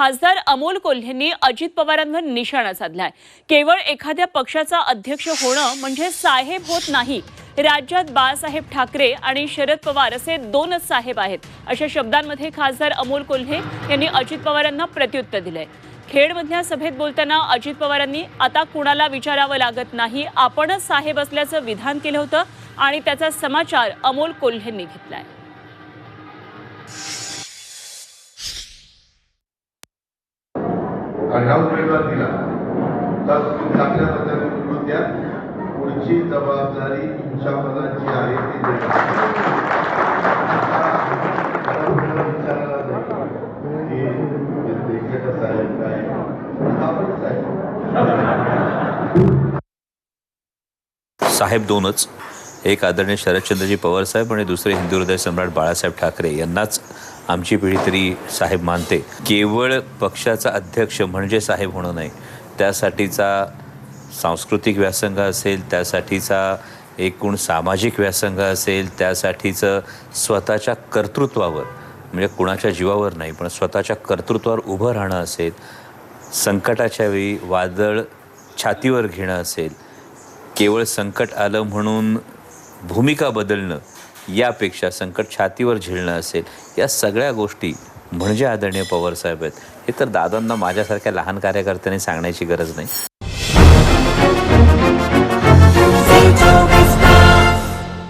खासदार अमोल कोल्हेंनी अजित पवारांवर निशाणा साधलाय. केवळ एखाद्या पक्षाचा अध्यक्ष होणं म्हणजे साहेब होत नाही. राज्यात बाळासाहेब ठाकरे आणि शरद पवार असे दोनच साहेब आहेत. अशा शब्दांमध्ये खासदार अमोल कोल्हे यांनी अजित पवारांना प्रत्युत्तर दिलंय. खेडमधल्या सभेत बोलताना अजित पवारांनी आता कुणाला विचारावं लागत नाही. आपणच साहेब असल्याचं विधान केलं होतं आणि त्याचा समाचार अमोल कोल्हेंनी घेतलाय. आणि उमेदवार दिला. तर तुम्ही चांगल्या पद्धतीने निवडून द्या. पुढची जबाबदारी तुमच्या पदाची आहे ती देणार. साहेब काय आपण साहेब साहेब दोनच. एक आदरणीय शरदचंद्रजी पवार साहेब आणि दुसरे हिंदू हृदय सम्राट बाळासाहेब ठाकरे यांनाच आमची पिढी तरी साहेब मानते. केवळ पक्षाचा अध्यक्ष म्हणजे साहेब होणं नाही. त्यासाठीचा सांस्कृतिक व्यासंग असेल त्यासाठीचा एकूण सामाजिक व्यासंग असेल त्यासाठीचं स्वतःच्या कर्तृत्वावर म्हणजे कुणाच्या जीवावर नाही पण स्वतःच्या कर्तृत्वावर उभं राहणं असेल संकटाच्या वेळी वादळ छातीवर घेणं असेल केवळ संकट आलं म्हणून भूमिका बदलणं यापेक्षा संकट छातीवर झेलणं असेल या सगळ्या गोष्टी म्हणजे आदरणीय पवारसाहेब आहेत. हे तर दादांना माझ्यासारख्या लहान कार्यकर्त्यांनी सांगण्याची गरज नाही.